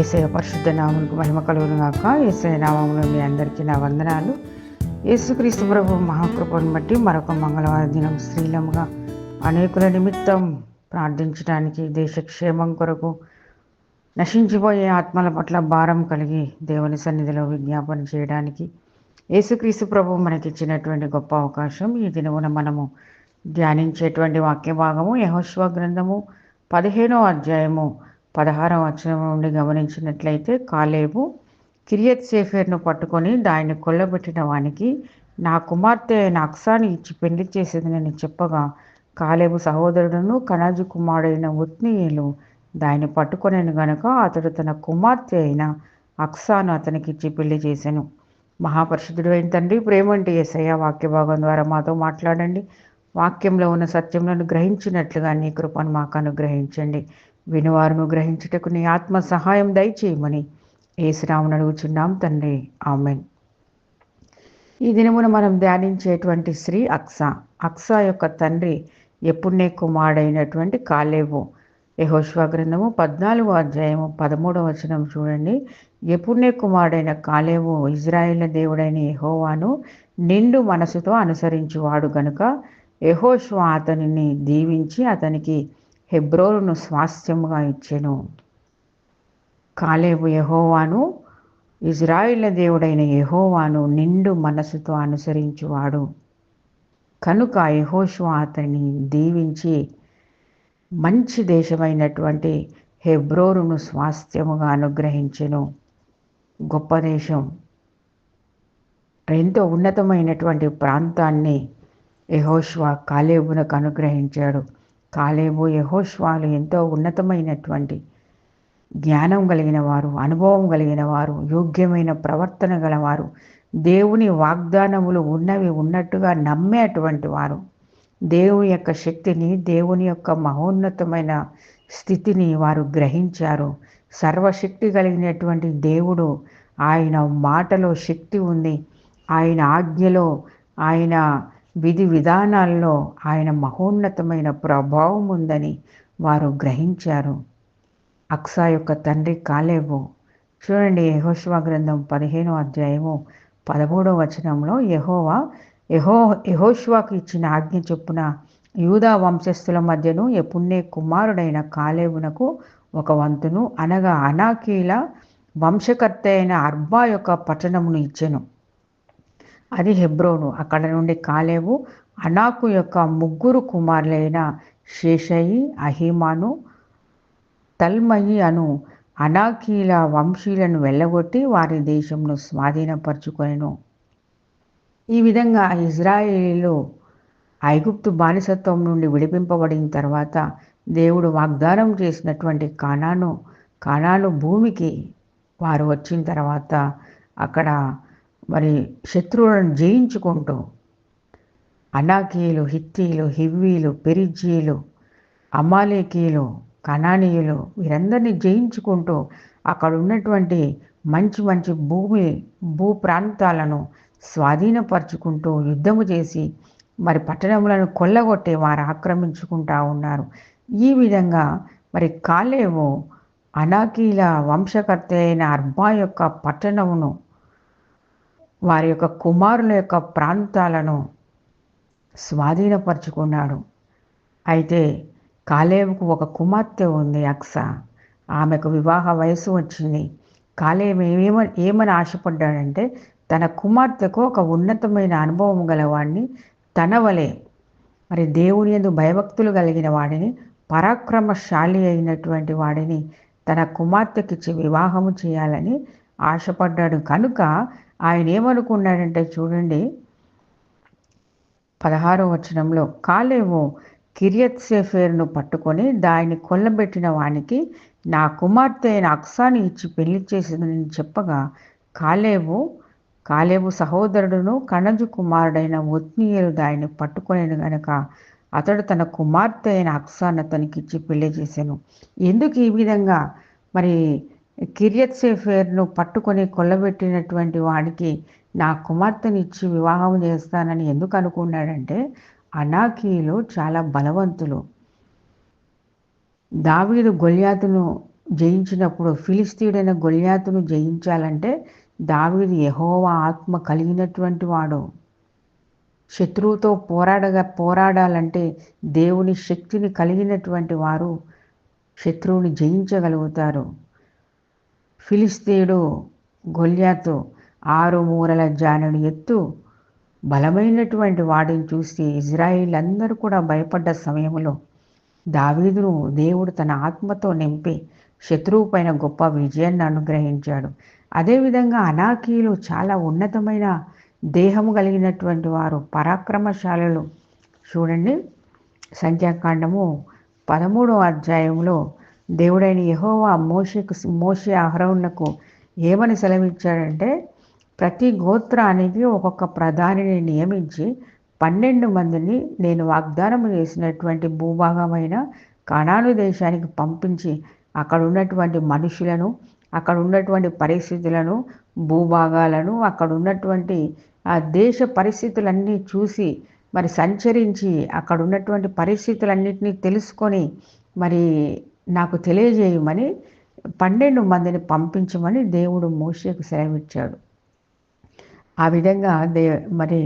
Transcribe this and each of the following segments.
ఏసయ పరిశుద్ధ నామములకు మహిమ కలుగును గాక ఏసయ నామంలో మీ అందరికీ నా వందనాలు. యేసుక్రీస్తు ప్రభు మహాకృపను బట్టి మరొక మంగళవారం దినం శ్రీలముగా అనేకుల నిమిత్తం ప్రార్థించడానికి దేశక్షేమం కొరకు నశించిపోయే ఆత్మల పట్ల భారం కలిగి దేవుని సన్నిధిలో విజ్ఞాపన చేయడానికి యేసుక్రీస్తు ప్రభు మనకిచ్చినటువంటి గొప్ప అవకాశం. ఈ దినమున మనము ధ్యానించేటువంటి వాక్య భాగము యహోశ్వ గ్రంథము పదిహేనో అధ్యాయము పదహారం వచనం నుండి గమనించినట్లయితే కాలేబు కిరియత్ సేఫేర్ను పట్టుకొని దాన్ని కొల్లబెట్టిన వానికి నా కుమార్తె అయిన ఇచ్చి పెళ్ళి చేసేదని చెప్పగా కాలేబు సహోదరుడును కనాజు కుమారుడైన ఉత్నీయులు దాన్ని పట్టుకొనేను గనుక అతడు తన కుమార్తె అయిన అక్సాను అతనికి ఇచ్చి పెళ్ళి చేశాను మహాపరిశుద్ధుడు అయిన తండ్రి ప్రేమంటి ఏసయ్య వాక్య భాగం ద్వారా మాతో మాట్లాడండి. వాక్యంలో ఉన్న సత్యములను గ్రహించినట్లుగా నీ కృపను మాకు అనుగ్రహించండి. వినువారును గ్రహించుటకు నీ ఆత్మ సహాయం దయచేయమని ఏసురామును అడుగుచున్నాం తండ్రి. ఆమెన్. ఈ దినమున మనం ధ్యానించేటువంటి శ్రీ అక్స. అక్స యొక్క తండ్రి ఎప్పుడునే కుమారుడైనటువంటి కాలేవు యహోశ్వ గ్రంథము పద్నాలుగు అధ్యాయము పదమూడవ వచనం చూడండి. ఎప్పుడునే కుమారుడైన కాలేవు ఇజ్రాయేళ్ళ దేవుడైన యహోవాను నిండు మనసుతో అనుసరించువాడు గనుక యహోశ్వ అతనిని దీవించి అతనికి హెబ్రోరును స్వాస్థ్యముగా ఇచ్చెను. కాలేబు యహోవాను ఇజ్రాయిల దేవుడైన యహోవాను నిండు మనసుతో అనుసరించువాడు. కనుక యహోశ్వ అతన్ని దీవించి మంచి దేశమైనటువంటి హెబ్రోరును స్వాస్థ్యముగా అనుగ్రహించెను. గొప్ప దేశం. ఎంతో ఉన్నతమైనటువంటి ప్రాంతాన్ని యహోష్వ కాలేబునకు అనుగ్రహించాడు. కాలేబు యహోష్వాలు ఎంతో ఉన్నతమైనటువంటి జ్ఞానం కలిగిన వారు అనుభవం కలిగిన వారు యోగ్యమైన ప్రవర్తన గలవారు దేవుని వాగ్దానములు ఉన్నవి ఉన్నట్టుగా నమ్మేటువంటి వారు. దేవుని యొక్క శక్తిని దేవుని యొక్క మహోన్నతమైన స్థితిని వారు గ్రహించారు. సర్వశక్తి కలిగినటువంటి దేవుడు ఆయన మాటలో శక్తి ఉంది. ఆయన ఆజ్ఞలో ఆయన విధి విధానాల్లో ఆయన మహోన్నతమైన ప్రభావం ఉందని వారు గ్రహించారు. అక్సా యొక్క తండ్రి కాలేబు. చూడండి యహోష్వా గ్రంథం పదిహేనో అధ్యాయము పదమూడవ వచనంలో యహోవా యహో యహోష్వాకు ఇచ్చిన ఆజ్ఞ చొప్పున యూదా వంశస్థుల మధ్యను ఎపుణ్యే కుమారుడైన కాలేవునకు ఒక వంతును అనగా అనాకీల వంశకర్త అయిన అర్బా యొక్క పట్టణమును ఇచ్చెను. అది హెబ్రోను. అక్కడ నుండి కాలేవు అనాకు యొక్క ముగ్గురు కుమారులైన శేషయి అహిమాను తల్మయి అను అనాకీల వంశీలను వెళ్ళగొట్టి వారి దేశంను స్వాధీనపరుచుకొనెను. ఈ విధంగా ఇజ్రాయేలీలు ఐగుప్తు బానిసత్వం నుండి విడిపింపబడిన తర్వాత దేవుడు వాగ్దానం చేసినటువంటి కానాను కానాను భూమికి వారు వచ్చిన తర్వాత అక్కడ మరి శత్రువులను జయించుకుంటూ అనాకీయులు హిత్తీలు హివ్వీలు పెరిజీలు అమాలేకీయులు కణానీయులు వీరందరినీ జయించుకుంటూ అక్కడ ఉన్నటువంటి మంచి మంచి భూమి భూ ప్రాంతాలను స్వాధీనపరుచుకుంటూ యుద్ధము చేసి మరి పట్టణములను కొల్లగొట్టే వారు ఆక్రమించుకుంటా ఉన్నారు. ఈ విధంగా మరి కాలేవు అనాకీల వంశకర్త అయిన అర్బా యొక్క పట్టణమును వారి యొక్క కుమారుల యొక్క ప్రాంతాలను స్వాధీనపరుచుకున్నాడు. అయితే కాలేవుకు ఒక కుమార్తె ఉంది అక్స. ఆమెకు వివాహ వయసు వచ్చింది. కాలేవు ఏమ ఏమని ఆశపడ్డాడంటే తన కుమార్తెకు ఒక ఉన్నతమైన అనుభవం గలవాడిని తన వలె మరి దేవుని ఎందు భయభక్తులు కలిగిన వాడిని పరాక్రమశాలి అయినటువంటి వాడిని తన కుమార్తెకిచ్చి వివాహము చేయాలని ఆశపడ్డాడు. కనుక ఆయన ఏమనుకున్నాడంటే చూడండి పదహారో వచనంలో కాలేవు కిరియత్ సేఫేర్ను పట్టుకొని దాన్ని కొల్లబెట్టిన వానికి నా కుమార్తె అయిన అక్సాని ఇచ్చి పెళ్ళి చేసిందని చెప్పగా కాలేవు కాలేవు సహోదరుడును కణజు కుమారుడైన ఒత్నీయులు దాన్ని పట్టుకొని గనక అతడు తన కుమార్తె అయిన అక్సాన్ అతనికి ఇచ్చి పెళ్ళి చేశాను. ఎందుకు ఈ విధంగా? మరి కిరియత్ సేఫేర్ను పట్టుకొని కొల్లబెట్టినటువంటి వాడికి నా కుమార్తెని ఇచ్చి వివాహం చేస్తానని ఎందుకు అనుకున్నాడంటే అనాకీలు చాలా బలవంతులు. దావీదు గొల్యాతును జయించినప్పుడు ఫిలిస్తీయుడైన గొలియాతును జయించాలంటే దావీదు యహోవా ఆత్మ కలిగినటువంటి వాడు. శత్రువుతో పోరాడగా పోరాడాలంటే దేవుని శక్తిని కలిగినటువంటి వారు శత్రువుని జయించగలుగుతారు. ఫిలిస్తీయుడు గొల్యాతు ఆరు మూరల జానుడు ఎత్తు బలమైనటువంటి వాడిని చూసి ఇజ్రాయిల్ అందరూ కూడా భయపడ్డ సమయంలో దావీదును దేవుడు తన ఆత్మతో నింపి శత్రువు పైన గొప్ప విజయాన్ని అనుగ్రహించాడు. అదేవిధంగా అనాకీలు చాలా ఉన్నతమైన దేహము కలిగినటువంటి వారు పరాక్రమశాలలు. చూడండి సంఖ్యాకాండము పదమూడో అధ్యాయంలో దేవుడైన యహోవా మోషకు మోషే అహరవునకు ఏమని సెలవిచ్చాడంటే ప్రతి గోత్రానికి ఒక్కొక్క ప్రధానిని నియమించి పన్నెండు మందిని నేను వాగ్దానం చేసినటువంటి భూభాగమైన కణాను దేశానికి పంపించి అక్కడ ఉన్నటువంటి మనుషులను అక్కడ ఉన్నటువంటి పరిస్థితులను భూభాగాలను అక్కడ ఉన్నటువంటి ఆ దేశ పరిస్థితులన్నీ చూసి మరి సంచరించి అక్కడ ఉన్నటువంటి పరిస్థితులన్నింటినీ తెలుసుకొని మరి నాకు తెలియజేయమని పన్నెండు మందిని పంపించమని దేవుడు మోషేకు సెలవిచ్చాడు. ఆ విధంగా దే మరి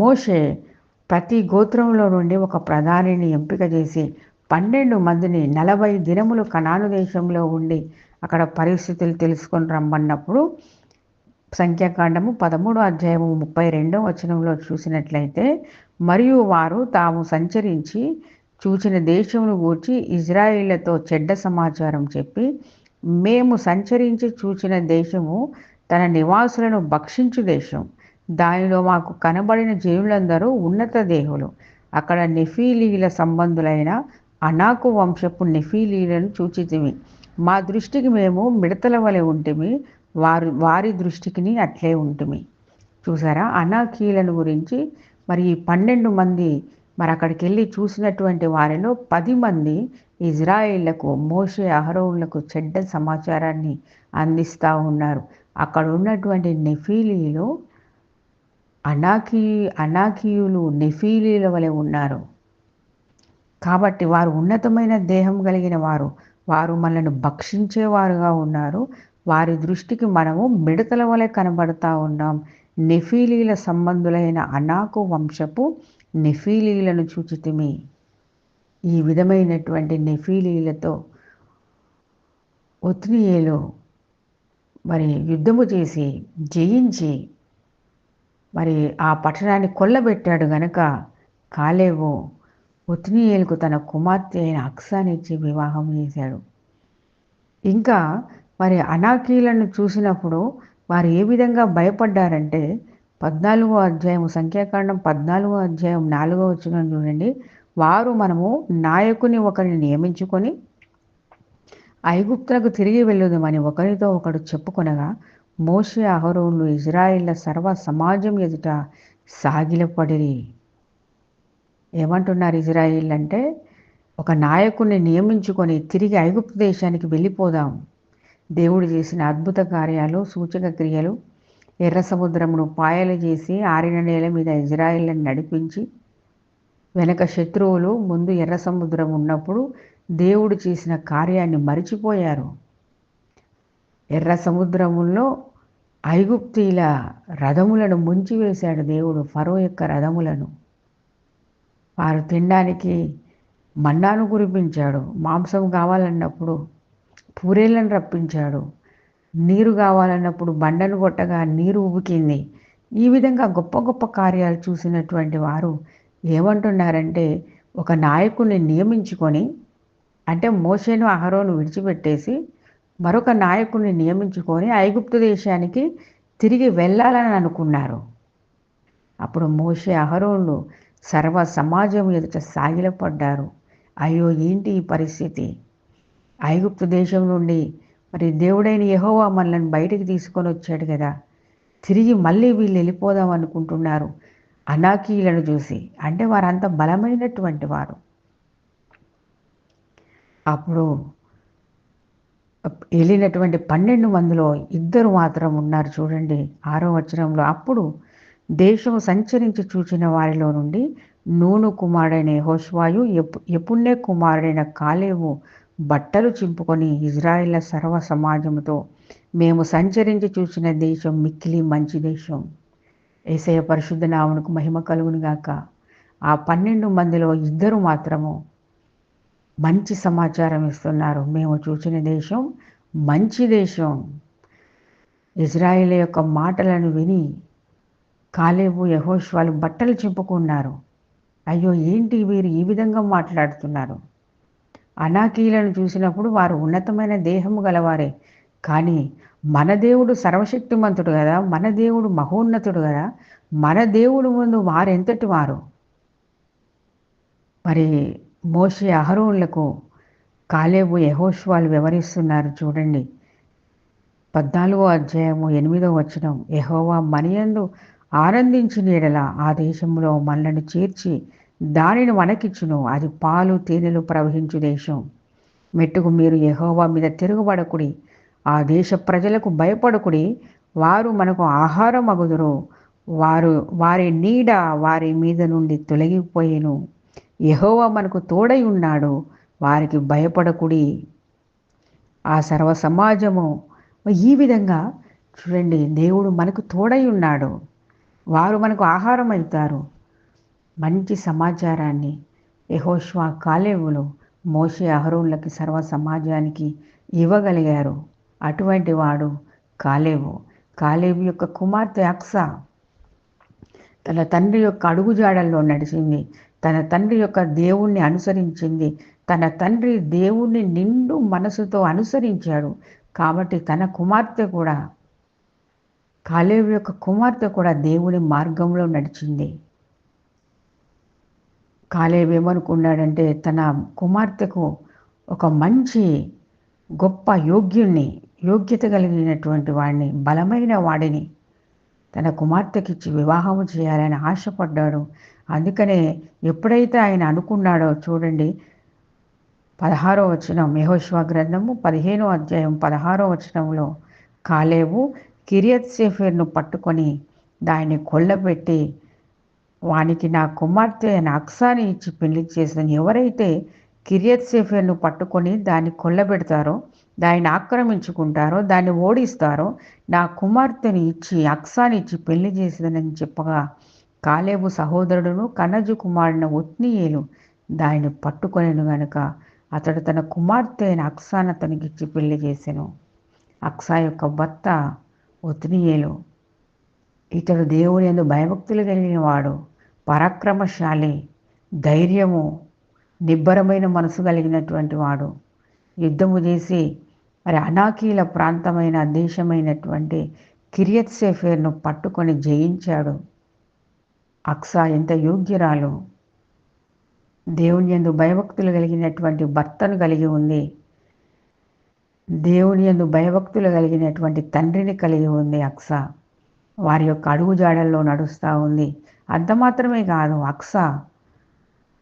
మోషే ప్రతి గోత్రంలో నుండి ఒక ప్రధానిని ఎంపిక చేసి పన్నెండు మందిని నలభై దినములు కనాను దేశంలో ఉండి అక్కడ పరిస్థితులు తెలుసుకొని రమ్మన్నప్పుడు సంఖ్యాకాండము పదమూడు అధ్యాయము ముప్పై రెండో వచనంలో చూసినట్లయితే మరియు వారు తాము సంచరించి చూచిన దేశమును గూర్చి ఇజ్రాయిళ్ళతో చెడ్డ సమాచారం చెప్పి మేము సంచరించి చూచిన దేశము తన నివాసులను భక్షించు దేశం. దానిలో మాకు కనబడిన జీవులందరూ ఉన్నత దేహులు. అక్కడ నెఫీలీల సంబంధులైన అనాకు వంశపు నెఫీలీలను చూచితిమి. మా దృష్టికి మేము మిడతల వలె ఉంటిమి వారు వారి దృష్టికి అట్లే ఉంటుమి. చూసారా? అనాకీలను గురించి మరి ఈ పన్నెండు మంది మరి అక్కడికి వెళ్ళి చూసినటువంటి వారిలో పది మంది ఇజ్రాయిళ్ళకు మోషే అహరోవులకు చెడ్డ సమాచారాన్ని అందిస్తూ ఉన్నారు. అక్కడ ఉన్నటువంటి నెఫీలీలు అనాకీ అనాకీయులు నెఫీలీల వలె ఉన్నారు. కాబట్టి వారు ఉన్నతమైన దేహం కలిగిన వారు వారు మనల్ని భక్షించేవారుగా ఉన్నారు. వారి దృష్టికి మనము మిడతల వలె కనబడతా ఉన్నాం. నెఫీలీల సంబంధులైన అనాకు వంశపు నెఫీలీలను చూచితిమి. ఈ విధమైనటువంటి నెఫీలీలతో ఒత్నియేలు మరి యుద్ధము చేసి జయించి మరి ఆ పట్టణాన్ని కొల్లబెట్టాడు గనక కాలేవు ఒత్నియేలుకు తన కుమార్తె అయిన అక్సానిచ్చి వివాహం చేశాడు. ఇంకా మరి అనాకీలను చూసినప్పుడు వారు ఏ విధంగా భయపడ్డారంటే పద్నాలుగో అధ్యాయం సంఖ్యాకాండం పద్నాలుగో అధ్యాయం నాలుగో వచ్చిన చూడండి. వారు మనము నాయకుని ఒకరిని నియమించుకొని ఐగుప్తులకు తిరిగి వెళ్ళుదామని ఒకరితో ఒకడు చెప్పుకొనగా మోషే అహరోన్లు ఇజ్రాయిల్ల సర్వ సమాజం ఎదుట సాగిలపడి ఏమంటున్నారు ఇజ్రాయిల్ అంటే ఒక నాయకుడిని నియమించుకొని తిరిగి ఐగుప్తు దేశానికి వెళ్ళిపోదాం. దేవుడు చేసిన అద్భుత కార్యాలు సూచక క్రియలు ఎర్ర సముద్రమును పాయలు చేసి ఆరిన నేల మీద ఇజ్రాయిల్ని నడిపించి వెనక శత్రువులు ముందు ఎర్ర సముద్రం ఉన్నప్పుడు దేవుడు చేసిన కార్యాన్ని మరిచిపోయారు. ఎర్ర సముద్రములో ఐగుప్తీల రథములను ముంచివేశాడు దేవుడు ఫరో యొక్క రథములను. వారు తినడానికి మన్నాను కురిపించాడు మాంసం కావాలన్నప్పుడు పూరేళ్ళను రప్పించాడు నీరు కావాలన్నప్పుడు బండను కొట్టగా నీరు ఉబికింది ఈ విధంగా గొప్ప గొప్ప కార్యాలు చూసినటువంటి వారు ఏమంటున్నారంటే ఒక నాయకుడిని నియమించుకొని అంటే మోసేను అహరోను విడిచిపెట్టేసి మరొక నాయకుడిని నియమించుకొని ఐగుప్తు దేశానికి తిరిగి వెళ్ళాలని అనుకున్నారు. అప్పుడు మోసే అహరోన్లు సర్వ సమాజం ఎదుట సాగిలపడ్డారు. అయ్యో ఏంటి ఈ పరిస్థితి? ఐగుప్తు దేశం నుండి మరి దేవుడైన యహోవా మనల్ని బయటికి తీసుకొని వచ్చాడు కదా. తిరిగి మళ్ళీ వీళ్ళు వెళ్ళిపోదాం అనుకుంటున్నారు. అనాకీలను చూసి. అంటే వారంతా బలమైనటువంటి వారు. అప్పుడు వెళ్ళినటువంటి పన్నెండు మందిలో ఇద్దరు మాత్రం ఉన్నారు చూడండి. ఆరో వచనంలో అప్పుడు దేశం సంచరించి చూచిన వారిలో నుండి నూను కుమారుడైన హోష్వాయు ఎపు ఎపుణ్య కుమారుడైన కాలేవు బట్టలు చింపుకొని ఇజ్రాయిల్ల సర్వ సమాజముతో మేము సంచరించి చూసిన దేశం మిక్కిలి మంచి దేశం. ఏసయ పరిశుద్ధ నామునకు మహిమ కలుగునుగాక ఆ పన్నెండు మందిలో ఇద్దరు మాత్రము మంచి సమాచారం ఇస్తున్నారు. మేము చూసిన దేశం మంచి దేశం. ఇజ్రాయిల్ యొక్క మాటలను విని కాలేబు యహోష్ వాళ్ళు బట్టలు చింపుకున్నారు. అయ్యో ఏంటి వీరు ఈ విధంగా మాట్లాడుతున్నారు? అనాకీలను చూసినప్పుడు వారు ఉన్నతమైన దేహము గలవారే. కానీ మన దేవుడు సర్వశక్తిమంతుడు కదా మన దేవుడు మహోన్నతుడు కదా మన దేవుడు ముందు వారెంతటి వారు? మరి మోషి అహరోళ్ళకు కాలేబు యహోష్వాలు వివరిస్తున్నారు చూడండి. పద్నాలుగో అధ్యాయము ఎనిమిదో వచనం యహోవా మనియందు ఆనందించిన ఎడల ఆ దేశంలో మనలను చేర్చి దానిని మనకిచ్చును అది పాలు తేనెలు ప్రవహించు దేశం. మెట్టుకు మీరు యహోవా మీద తిరుగుబడకుడి. ఆ దేశ ప్రజలకు భయపడకుడి. వారు మనకు ఆహారం అగుదురు వారు వారి నీడ వారి మీద నుండి తొలగిపోయేను. యహోవా మనకు తోడై ఉన్నాడు. వారికి భయపడకుడి. ఆ సర్వ సమాజము ఈ విధంగా చూడండి దేవుడు మనకు తోడై ఉన్నాడు. వారు మనకు ఆహారం అవుతారు మంచి సమాచారాన్ని యహోష్వా కాలేవులు మోషే అహరువులకి సర్వ సమాజానికి ఇవ్వగలిగారు. అటువంటి వాడు కాలేవు కాలేవు యొక్క కుమార్తె అక్స తన తండ్రి యొక్క అడుగుజాడల్లో నడిచింది. తన తండ్రి యొక్క దేవుణ్ణి అనుసరించింది. తన తండ్రి దేవుణ్ణి నిండు మనసుతో అనుసరించాడు. కాబట్టి తన కుమార్తె కూడా కాలేవు యొక్క కుమార్తె కూడా దేవుని మార్గంలో నడిచింది. కాలేవు ఏమనుకున్నాడంటే తన కుమార్తెకు ఒక మంచి గొప్ప యోగ్యుణ్ణి యోగ్యత కలిగినటువంటి వాడిని బలమైన వాడిని తన కుమార్తెకిచ్చి వివాహము చేయాలని ఆశపడ్డాడు. అందుకనే ఎప్పుడైతే ఆయన అనుకున్నాడో చూడండి పదహారో వచనం యహోశ్వ గ్రంథము పదిహేనో అధ్యాయం పదహారో వచనంలో కాలేవు కిరియత్ సేఫేర్ను పట్టుకొని దాన్ని కొల్లబెట్టి వానికి నా కుమార్తె అక్సాని ఇచ్చి పెళ్ళి చేసిన ఎవరైతే కిరియత్ సేఫేర్ను పట్టుకొని దాన్ని కొల్లబెడతారో దాన్ని ఆక్రమించుకుంటారో దాన్ని ఓడిస్తారో నా కుమార్తెని ఇచ్చి అక్సాని ఇచ్చి పెళ్ళి చేసిందని చెప్పగా కాలేబు సహోదరుడును కనజు కుమారుని ఒత్నీయులు దానిని పట్టుకొనిను గనుక అతడు తన కుమార్తె అయిన అక్సాన్ అతనికిచ్చి పెళ్ళి చేశాను అక్సా యొక్క భర్త ఒత్నీయులు. ఇతడు దేవుని ఎందు భయభక్తులు కలిగిన వాడు పరాక్రమశాలి ధైర్యము నిబ్బరమైన మనసు కలిగినటువంటి వాడు. యుద్ధము చేసి మరి అనాకీల ప్రాంతమైన దేశమైనటువంటి కిరియత్ సేఫేర్ను పట్టుకొని జయించాడు. అక్సా ఎంత యోగ్యురాలు. దేవుని ఎందు భయభక్తులు కలిగినటువంటి భర్తను కలిగి ఉంది. దేవుని ఎందు భయభక్తులు కలిగినటువంటి తండ్రిని కలిగి ఉంది అక్స. వారి యొక్క అడుగు జాడల్లో నడుస్తూ ఉంది. అంత మాత్రమే కాదు అక్స.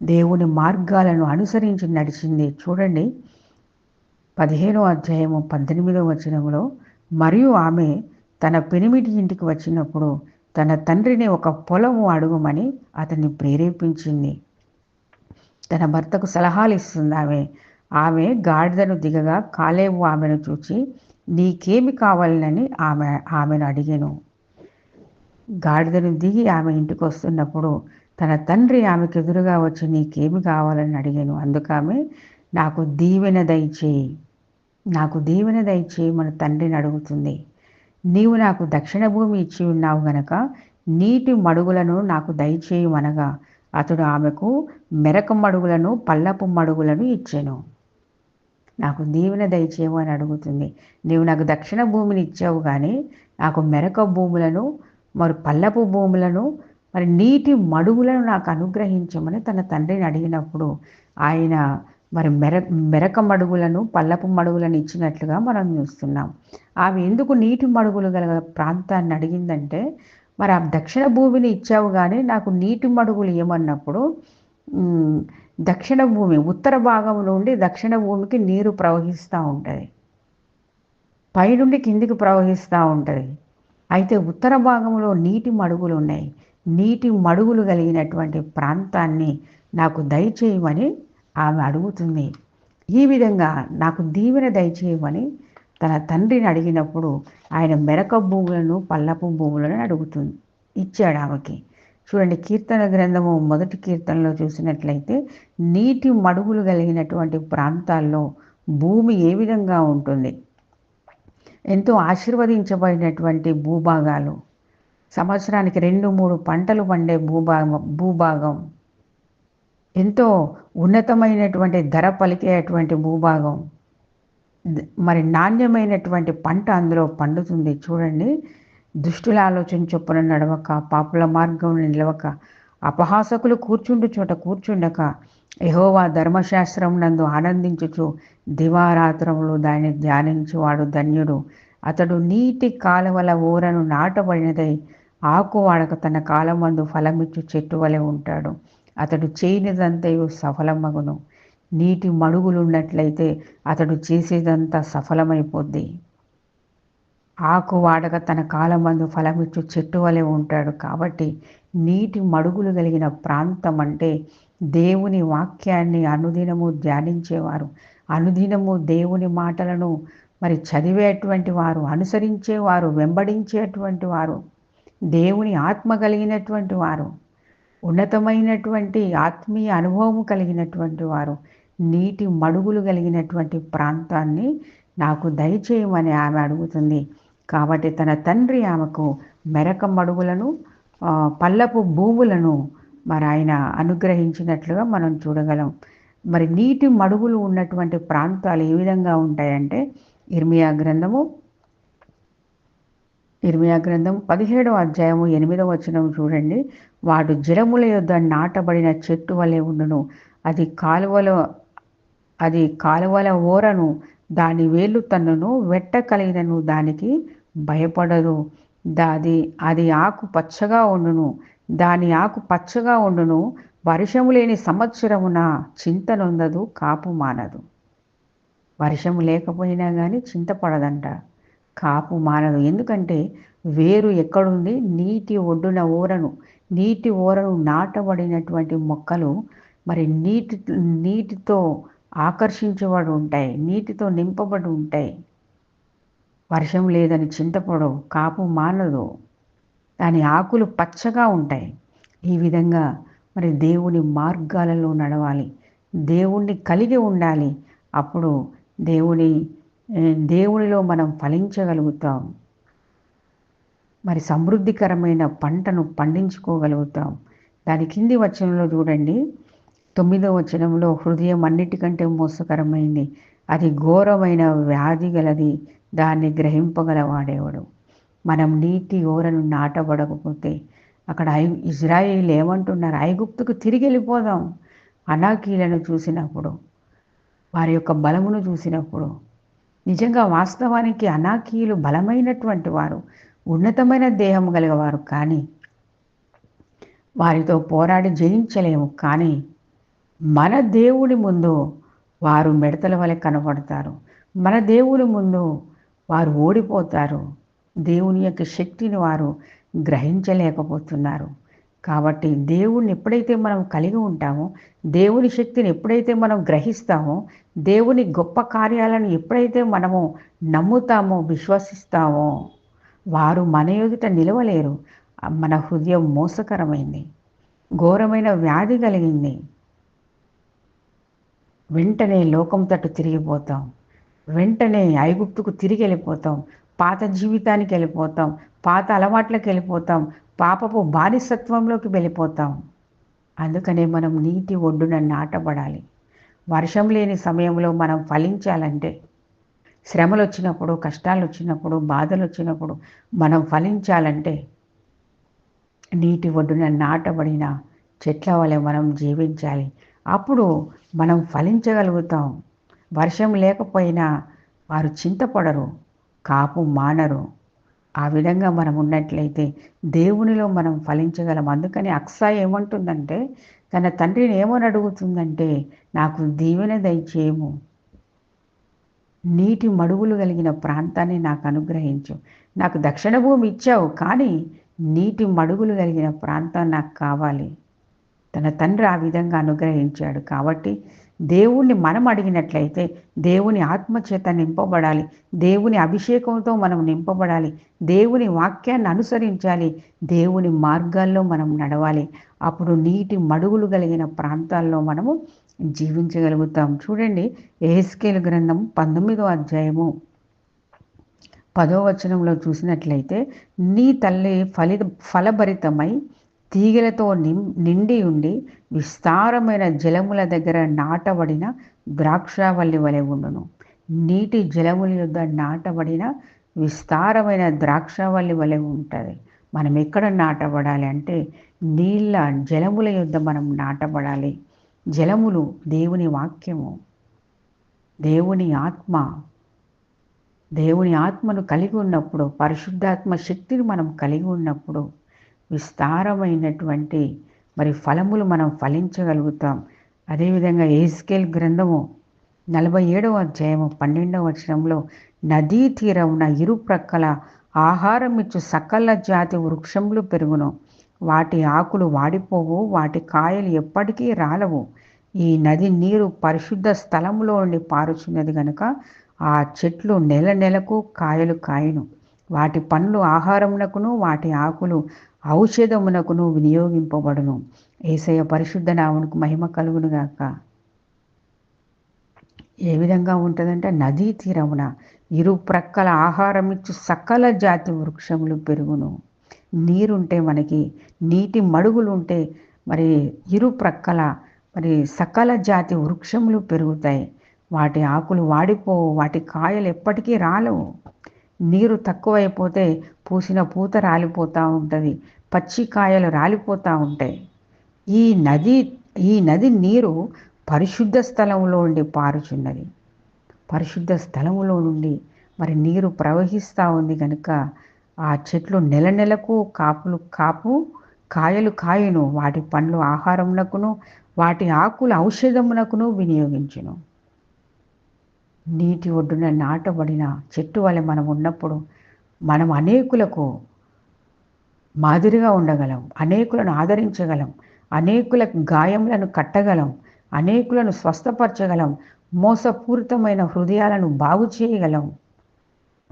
దేవుని మార్గాలను అనుసరించి నడిచింది. చూడండి పదిహేనో అధ్యాయము పద్దెనిమిదో వచనంలో మరియు ఆమె తన పెనిమిటి ఇంటికి వచ్చినప్పుడు తన తండ్రిని ఒక పొలము అడుగుమని అతన్ని ప్రేరేపించింది. తన భర్తకు సలహాలు ఇస్తుంది ఆమె. ఆమె గాడిదను దిగగా కాలేవు ఆమెను చూచి నీకేమి కావాలని ఆమె ఆమెను అడిగాను. గాడిదను దిగి ఆమె ఇంటికి వస్తున్నప్పుడు తన తండ్రి ఆమెకు ఎదురుగా వచ్చి నీకేమి కావాలని అడిగాను. అందుకామె నాకు దీవెన దయచేయి. నాకు దీవెన దయచేయి మన తండ్రిని అడుగుతుంది. నీవు నాకు దక్షిణ భూమి ఇచ్చి ఉన్నావు గనక నీటి మడుగులను నాకు దయచేయమనగా అతడు ఆమెకు మెరక మడుగులను పల్లపు మడుగులను ఇచ్చాను. నాకు దీవెన దయచేయము అని అడుగుతుంది. నీవు నాకు దక్షిణ భూమిని ఇచ్చావు కానీ నాకు మెరక భూములను మరి పల్లపు భూములను మరి నీటి మడుగులను నాకు అనుగ్రహించమని తన తండ్రిని అడిగినప్పుడు ఆయన మరి మెర మెరక మడుగులను పల్లపు మడుగులను ఇచ్చినట్లుగా మనం చూస్తున్నాం. ఆమె ఎందుకు నీటి మడుగులు గల ప్రాంతాన్ని అడిగిందంటే మరి ఆ దక్షిణ భూమిని ఇచ్చావు కానీ నాకు నీటి మడుగులు ఏమన్నప్పుడు దక్షిణ భూమి ఉత్తర భాగం నుండి దక్షిణ భూమికి నీరు ప్రవహిస్తూ ఉంటుంది. పైనుండి కిందికి ప్రవహిస్తూ ఉంటుంది. అయితే ఉత్తర భాగంలో నీటి మడుగులు ఉన్నాయి. నీటి మడుగులు కలిగినటువంటి ప్రాంతాన్ని నాకు దయచేయమని ఆమె అడుగుతుంది. ఈ విధంగా నాకు దీవెన దయచేయమని తన తండ్రిని అడిగినప్పుడు ఆయన మెరక భూములను పల్లపు భూములను అడుగుతుంది. ఇచ్చాడు ఆమెకి. చూడండి కీర్తన గ్రంథము మొదటి కీర్తనలో చూసినట్లయితే నీటి మడుగులు కలిగినటువంటి ప్రాంతాల్లో భూమి ఏ విధంగా ఉంటుంది? ఎంతో ఆశీర్వదించబడినటువంటి భూభాగాలు. సంవత్సరానికి రెండు మూడు పంటలు పండే భూభాగం భూభాగం. ఎంతో ఉన్నతమైనటువంటి ధర పలికేటువంటి భూభాగం. మరి నాణ్యమైనటువంటి పంట అందులో పండుతుంది. చూడండి దుష్టుల ఆలోచన చొప్పున నడవక పాపుల మార్గం నిలవక అపహాసకులు కూర్చుండు చోట కూర్చుండక యహోవా ధర్మశాస్త్రం నందు ఆనందించుచు దివారాత్రములు దాన్ని ధ్యానించువాడు ధన్యుడు. అతడు నీటి కాలువల ఊరను నాటబడినదై ఆకు వాడక తన కాలమందు ఫలమిచ్చు చెట్టు వలె ఉంటాడు. అతడు చేయనిదంతయు సఫలమగును. నీటి మడుగులున్నట్లయితే అతడు చేసేదంతా సఫలమైపోద్ది. ఆకు వాడక తన కాలమందు ఫలమిచ్చు చెట్టు వలె ఉంటాడు కాబట్టి నీటి మడుగులు కలిగిన ప్రాంతం అంటే దేవుని వాక్యాన్ని అనుదినము ధ్యానించేవారు. అనుదినము దేవుని మాటలను మరి చదివేటువంటి వారు అనుసరించేవారు వెంబడించేటువంటి వారు దేవుని ఆత్మ కలిగినటువంటి వారు ఉన్నతమైనటువంటి ఆత్మీయ అనుభవం కలిగినటువంటి వారు నీటి మడుగులు కలిగినటువంటి ప్రాంతాన్ని నాకు దయచేయమని ఆమె అడుగుతుంది. కాబట్టి తన తండ్రి ఆమెకు మెరక మడుగులను పల్లపు భూములను మరి ఆయన అనుగ్రహించినట్లుగా మనం చూడగలం. మరి నీటి మడుగులు ఉన్నటువంటి ప్రాంతాలు ఏ విధంగా ఉంటాయంటే ఇర్మియా గ్రంథము ఇర్మియా గ్రంథం పదిహేడవ అధ్యాయము ఎనిమిదవ వచనం చూడండి. వాడు జలముల యొద్ద నాటబడిన చెట్టు వలె ఉండును. అది కాలువలో అది కాలువల ఓరను దాని వేలు తన్నును వెట్ట కలిగినను దానికి భయపడదు దాది అది ఆకు పచ్చగా ఉండును. దాని ఆకు పచ్చగా ఉండును. వర్షము లేని సంవత్సరమున చింతనొందదు కాపు మానదు. వర్షము లేకపోయినా కానీ చింతపడదంట కాపు మానదు. ఎందుకంటే వేరు ఎక్కడుంది? నీటి ఒడ్డున ఊరను. నీటి ఊరను నాటబడినటువంటి మొక్కలు మరి నీటి నీటితో ఆకర్షించబడి ఉంటాయి నీటితో నింపబడి ఉంటాయి. వర్షం లేదని చింతపడవు కాపు మానదు. దాని ఆకులు పచ్చగా ఉంటాయి. ఈ విధంగా మరి దేవుని మార్గాలలో నడవాలి. దేవుణ్ణి కలిగి ఉండాలి. అప్పుడు దేవుని దేవునిలో మనం ఫలించగలుగుతాం. మరి సమృద్ధికరమైన పంటను పండించుకోగలుగుతాం. దాని కింది వచనంలో చూడండి. తొమ్మిదో వచనంలో హృదయం అన్నిటికంటే మోసకరమైంది. అది ఘోరమైన వ్యాధి గలది. దాన్ని గ్రహింపగలవాడేవాడు మనం నీటి ఓరను నాటబడకపోతే అక్కడ ఐ ఇజ్రాయిల్ ఏమంటున్నారు? ఐగుప్తుకు తిరిగి వెళ్ళిపోదాం. అనాకీలను చూసినప్పుడు వారి యొక్క బలమును చూసినప్పుడు నిజంగా వాస్తవానికి అనాకీయులు బలమైనటువంటి వారు ఉన్నతమైన దేహం కలిగేవారు కానీ వారితో పోరాడి జయించలేము కానీ మన దేవుడి ముందు వారు మిడతల వలె కనబడతారు. మన దేవుడి ముందు వారు ఓడిపోతారు. దేవుని యొక్క శక్తిని వారు గ్రహించలేకపోతున్నారు. కాబట్టి దేవుణ్ణి ఎప్పుడైతే మనం కలిగి ఉంటామో దేవుని శక్తిని ఎప్పుడైతే మనం గ్రహిస్తామో దేవుని గొప్ప కార్యాలను ఎప్పుడైతే మనము నమ్ముతామో విశ్వసిస్తామో వారు మన ఎదుట నిలవలేరు. మన హృదయం మోసకరమైంది. ఘోరమైన వ్యాధి కలిగింది. వెంటనే లోకం తట్టు తిరిగిపోతాం. వెంటనే ఐగుప్తుకు తిరిగి వెళ్ళిపోతాం. పాత జీవితానికి వెళ్ళిపోతాం పాత అలవాట్లకు వెళ్ళిపోతాం పాపపు బానిసత్వంలోకి వెళ్ళిపోతాం. అందుకనే మనం నీటి ఒడ్డున నాటబడాలి. వర్షం లేని సమయంలో మనం ఫలించాలంటే శ్రమలు వచ్చినప్పుడు కష్టాలు వచ్చినప్పుడు బాధలు వచ్చినప్పుడు మనం ఫలించాలంటే నీటి ఒడ్డున నాటబడిన చెట్ల వలె మనం జీవించాలి. అప్పుడు మనం ఫలించగలుగుతాం. వర్షం లేకపోయినా వారు చింతపడరు. కాపు మానరు. ఆ విధంగా మనం ఉన్నట్లయితే దేవునిలో మనం ఫలించగలం. అందుకని అక్స ఏమంటుందంటే తన తండ్రిని ఏమని అడుగుతుందంటే నాకు దీవెన దయచేయము. నీటి మడుగులు కలిగిన ప్రాంతాన్ని నాకు అనుగ్రహించు. నాకు దక్షిణ భూమి ఇచ్చావు కానీ నీటి మడుగులు కలిగిన ప్రాంతం నాకు కావాలి. తన తండ్రి ఆ విధంగా అనుగ్రహించాడు కాబట్టి దేవుణ్ణి మనం అడిగినట్లయితే దేవుని ఆత్మచేత నింపబడాలి. దేవుని అభిషేకంతో మనం నింపబడాలి. దేవుని వాక్యాన్ని అనుసరించాలి. దేవుని మార్గాల్లో మనం నడవాలి. అప్పుడు నీటి మడుగులు కలిగిన ప్రాంతాల్లో మనము జీవించగలుగుతాం. చూడండి ఏహెస్కేల్ గ్రంథం పంతొమ్మిదో అధ్యాయము పదో వచనంలో చూసినట్లయితే నీ తల్లి ఫలి ఫలభరితమై తీగలతో నిండి ఉండి విస్తారమైన జలముల దగ్గర నాటబడిన ద్రాక్షవల్లి వలె ఉండును. నీటి జలముల యొద్ద నాటబడిన విస్తారమైన ద్రాక్షావల్లి వలె ఉంటుంది. మనం ఎక్కడ నాటబడాలి అంటే నీళ్ళ జలముల యొద్ద మనం నాటబడాలి. జలములు దేవుని వాక్యము. దేవుని ఆత్మ. దేవుని ఆత్మను కలిగి ఉన్నప్పుడు పరిశుద్ధాత్మ శక్తిని మనం కలిగి ఉన్నప్పుడు విస్తారమైనటువంటి మరి ఫలములు మనం ఫలించగలుగుతాం. అదేవిధంగా ఏస్కేల్ గ్రంథము నలభై ఏడవ అధ్యాయము పన్నెండవ వచనంలో నదీ తీరమున ఇరు ప్రక్కల ఆహారం ఇచ్చు సకల జాతి వృక్షములు పెరుగును. వాటి ఆకులు వాడిపోవు వాటి కాయలు ఎప్పటికీ రాలవు. ఈ నది నీరు పరిశుద్ధ స్థలంలో ఉండి పారుచున్నది గనుక ఆ చెట్లు నెల నెలకు కాయలు కాయను. వాటి పండ్లు ఆహారమునకును వాటి ఆకులు ఔషధమునకును వినియోగింపబడును. ఏసయ పరిశుద్ధ నామునికి మహిమ కలుగునుగాక ఏ విధంగా ఉంటుందంటే నదీ తీరమున ఇరు ప్రక్కల ఆహారం ఇచ్చు సకల జాతి వృక్షములు పెరుగును. నీరుంటే మనకి నీటి మడుగులుంటే మరి ఇరు ప్రక్కల మరి సకల జాతి వృక్షములు పెరుగుతాయి. వాటి ఆకులు వాడిపోవు వాటి కాయలు ఎప్పటికీ రాలవు. నీరు తక్కువైపోతే పూసిన పూత రాలిపోతూ ఉంటుంది. పచ్చి కాయలు రాలిపోతూ ఉంటాయి. ఈ నది ఈ నది నీరు పరిశుద్ధ స్థలంలో ఉండి పారుచున్నది. పరిశుద్ధ స్థలంలో నుండి మరి నీరు ప్రవహిస్తూ ఉంది కనుక ఆ చెట్లు నెల నెలకు కాపులు కాపు కాయలు కాయను వాటి పండ్లు ఆహారమునకును వాటి ఆకులు ఔషధమునకును వినియోగించును. నీటి ఒడ్డున నాటబడిన చెట్టు వలె మనం ఉన్నప్పుడు మనం అనేకులకు మాదిరిగా ఉండగలం. అనేకులను ఆదరించగలం. అనేకుల గాయములను కట్టగలం. అనేకులను స్వస్థపరచగలం. మోసపూరితమైన హృదయాలను బాగు చేయగలం.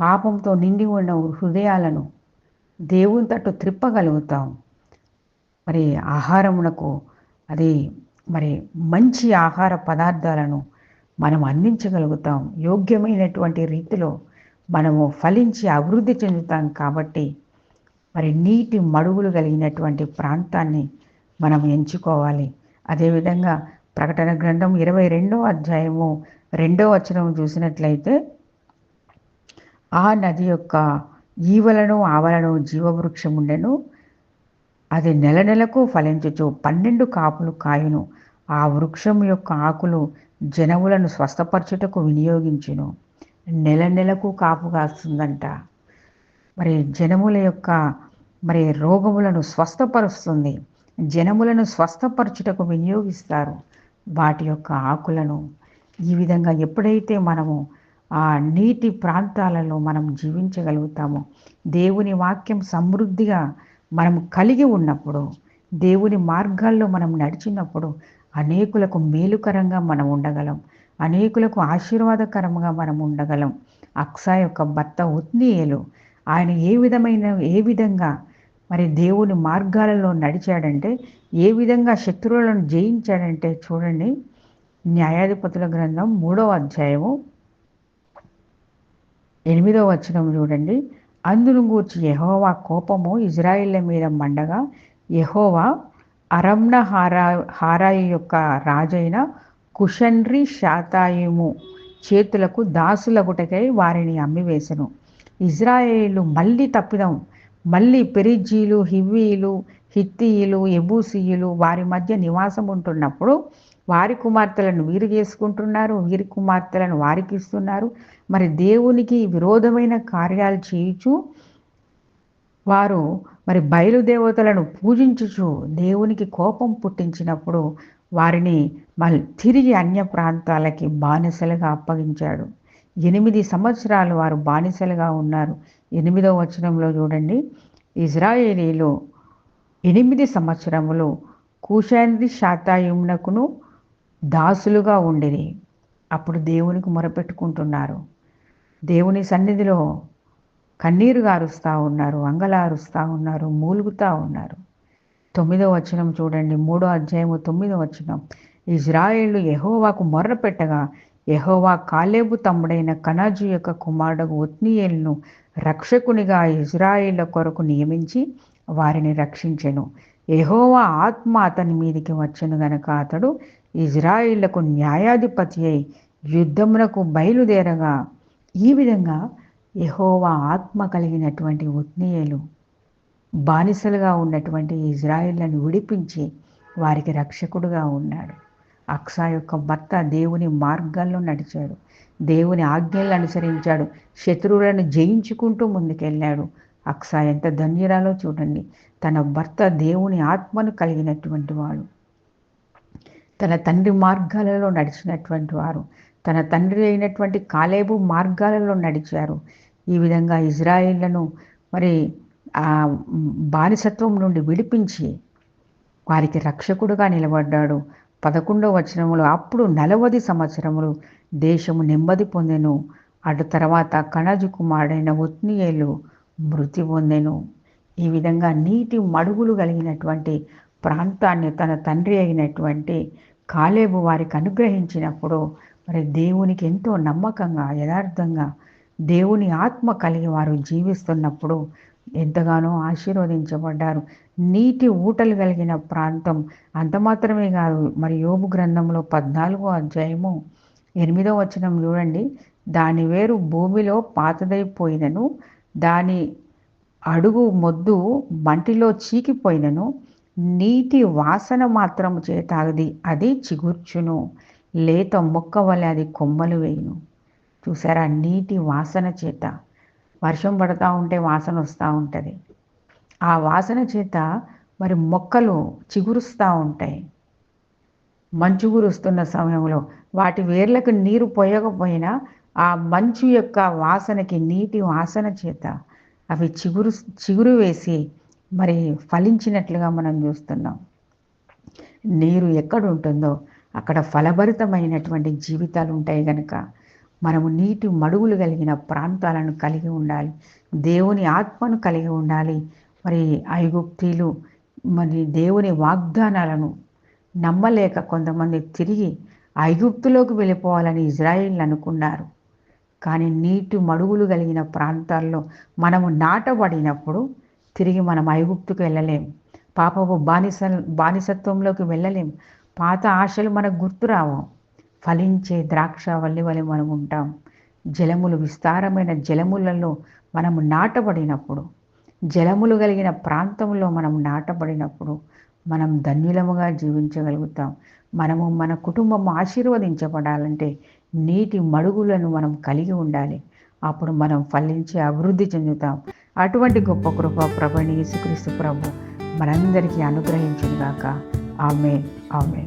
పాపంతో నిండి ఉన్న హృదయాలను దేవుని తట్టు త్రిప్పగలుగుతాం. మరి ఆహారమునకు అది మరి మంచి ఆహార పదార్థాలను మనం అందించగలుగుతాం. యోగ్యమైనటువంటి రీతిలో మనము ఫలించి అభివృద్ధి చెందుతాం కాబట్టి మరి నీటి మడుగులు కలిగినటువంటి ప్రాంతాన్ని మనం ఎంచుకోవాలి. అదేవిధంగా ప్రకటన గ్రంథం ఇరవై రెండో అధ్యాయము రెండో వచనం చూసినట్లయితే ఆ నది యొక్క ఈవలను ఆవలను జీవవృక్షం ఉండెను అది నెల నెలకు ఫలించుచు పన్నెండు కాపులు కాయును. ఆ వృక్షం యొక్క ఆకులు జనములను స్వస్థపరచుటకు వినియోగించును. నెల నెలకు కాపు కాస్తుందంట. మరి జనముల యొక్క మరి రోగములను స్వస్థపరుస్తుంది. జనములను స్వస్థపరచుటకు వినియోగిస్తారు. వాటి యొక్క ఆకులను ఈ విధంగా ఎప్పుడైతే మనము ఆ నీటి ప్రాంతాలలో మనం జీవించగలుగుతామో దేవుని వాక్యం సమృద్ధిగా మనం కలిగి ఉన్నప్పుడు దేవుని మార్గాల్లో మనం నడిచినప్పుడు అనేకులకు మేలుకరంగా మనం ఉండగలం. అనేకులకు ఆశీర్వాదకరంగా మనం ఉండగలం. అక్సా యొక్క భర్త ఉత్నీయులు ఆయన ఏ విధమైన ఏ విధంగా మరి దేవుని మార్గాలలో నడిచాడంటే ఏ విధంగా శత్రువులను జయించాడంటే చూడండి. న్యాయాధిపతుల గ్రంథం మూడవ అధ్యాయము ఎనిమిదవ వచనం చూడండి. అందును గూర్చి యహోవా కోపము ఇజ్రాయిల్ల మీద మండగా యహోవా అరమ్న హారా హారాయి యొక్క రాజైన కుషన్రి శాతాయుము చేతులకు దాసులగుటకై వారిని అమ్మివేశను ఇజ్రాయేలు మళ్ళీ తప్పిదం. మళ్ళీ పెరిజీలు హివ్వీలు హిత్తీయులు ఎబూసీయులు వారి మధ్య నివాసం ఉంటున్నప్పుడు వారి కుమార్తెలను వీరు చేసుకుంటున్నారు వీరి కుమార్తెలను వారికి ఇస్తున్నారు. మరి దేవునికి విరోధమైన కార్యాలు చేయుచు వారు మరి బయలుదేవతలను పూజించుచు దేవునికి కోపం పుట్టించినప్పుడు వారిని మళ్ళీ తిరిగి అన్య ప్రాంతాలకి బానిసలుగా అప్పగించాడు. ఎనిమిది సంవత్సరాలు వారు బానిసలుగా ఉన్నారు. ఎనిమిదవ వచనంలో చూడండి. ఇజ్రాయేలీలు ఎనిమిది సంవత్సరములు కూషాంద్రి శాతాయుమునకును దాసులుగా ఉండిరి. అప్పుడు దేవునికి మొరపెట్టుకుంటున్నారు. దేవుని సన్నిధిలో కన్నీరు గారుస్తూ ఉన్నారు అంగలారుస్తూ ఉన్నారు మూలుగుతూ ఉన్నారు. తొమ్మిదో వచనం చూడండి. మూడో అధ్యాయము తొమ్మిదో వచనం. ఇజ్రాయేళ్ళు యహోవాకు మొర్ర పెట్టగా యహోవా కాలేబు తమ్ముడైన కనాజు యొక్క కుమారుడు ఒత్నియేలును రక్షకునిగా ఇజ్రాయిల కొరకు నియమించి వారిని రక్షించెను. యహోవా ఆత్మ అతని మీదికి వచ్చెను గనక అతడు ఇజ్రాయిళ్ళకు న్యాయాధిపతి అయి యుద్ధమునకు బయలుదేరగా ఈ విధంగా యహోవా ఆత్మ కలిగినటువంటి ఉత్నీయులు బానిసలుగా ఉన్నటువంటి ఇజ్రాయిళ్ళను విడిపించి వారికి రక్షకుడుగా ఉన్నాడు. అక్సా యొక్క భర్త దేవుని మార్గాల్లో నడిచాడు. దేవుని ఆజ్ఞలను అనుసరించాడు. శత్రువులను జయించుకుంటూ ముందుకెళ్ళాడు. అక్సా ఎంత ధన్యురాలో చూడండి. తన భర్త దేవుని ఆత్మను కలిగినటువంటి వాడు. తన తండ్రి మార్గాలలో నడిచినటువంటి వారు. తన తండ్రి అయినటువంటి కాలేబు మార్గాలలో నడిచారు. ఈ విధంగా ఇజ్రాయిళ్ళను మరి ఆ బానిసత్వం నుండి విడిపించి వారికి రక్షకుడుగా నిలబడ్డాడు. పదకొండవ వచనములు అప్పుడు నలవది సంవత్సరములు దేశము నెమ్మది పొందెను. అటు తర్వాత కణజు కుమారుడైన ఒత్నియేలు మృతి పొందెను. ఈ విధంగా నీటి మడుగులు కలిగినటువంటి ప్రాంతాన్ని తన తండ్రి అయినటువంటి కాలేబు వారికి అనుగ్రహించినప్పుడు మరి దేవునికి ఎంతో నమ్మకంగా యథార్థంగా దేవుని ఆత్మ కలిగి వారు జీవిస్తున్నప్పుడు ఎంతగానో ఆశీర్వదించబడ్డారు. నీటి ఊటలు కలిగిన ప్రాంతం అంత మాత్రమే కాదు మరి యోబు గ్రంథంలో పద్నాలుగో అధ్యాయము ఎనిమిదో వచనం చూడండి. దాని వేరు భూమిలో పాతదైపోయినను దాని అడుగు మొద్దు మంటిలో చీకిపోయినను నీటి వాసన మాత్రము చేత అది అది చిగుర్చును. లేత మొక్క వలె అది కొమ్మలు వేయును. చూసారా? నీటి వాసన చేత. వర్షం పడుతూ ఉంటే వాసన వస్తూ ఉంటుంది. ఆ వాసన చేత మరి మొక్కలు చిగురుస్తూ ఉంటాయి. మంచు కురుస్తున్న సమయంలో వాటి వేర్లకు నీరు పోయకపోయినా ఆ మంచు యొక్క వాసనకి నీటి వాసన చేత అవి చిగురు చిగురు వేసి మరి ఫలించినట్లుగా మనం చూస్తున్నాం. నీరు ఎక్కడ ఉంటుందో అక్కడ ఫలభరితమైనటువంటి జీవితాలు ఉంటాయి కనుక మనము నీటి మడుగులు కలిగిన ప్రాంతాలను కలిగి ఉండాలి. దేవుని ఆత్మను కలిగి ఉండాలి. మరి ఐగుప్తీలు మరి దేవుని వాగ్దానాలను నమ్మలేక కొంతమంది తిరిగి ఐగుప్తులోకి వెళ్ళిపోవాలని ఇజ్రాయిల్ అనుకున్నారు. కానీ నీటి మడుగులు కలిగిన ప్రాంతాల్లో మనము నాటబడినప్పుడు తిరిగి మనం ఐగుప్తుకు వెళ్ళలేం. పాపపు బానిస బానిసత్వంలోకి వెళ్ళలేం. పాత ఆశలు మనకు గుర్తురావు. ఫలించే ద్రాక్ష వల్లి వలె మనం ఉంటాం. జలములు విస్తారమైన జలములలో మనము నాటబడినప్పుడు జలములు కలిగిన ప్రాంతంలో మనం నాటబడినప్పుడు మనం ధన్యులముగా జీవించగలుగుతాం. మనము మన కుటుంబం ఆశీర్వదించబడాలంటే నీటి మడుగులను మనం కలిగి ఉండాలి. అప్పుడు మనం ఫలించి అభివృద్ధి చెందుతాం. అటువంటి గొప్ప కృప ప్రభని యేసుక్రీస్తు ప్రభు మనందరికీ అనుగ్రహించుగాక ఆమె ఆమె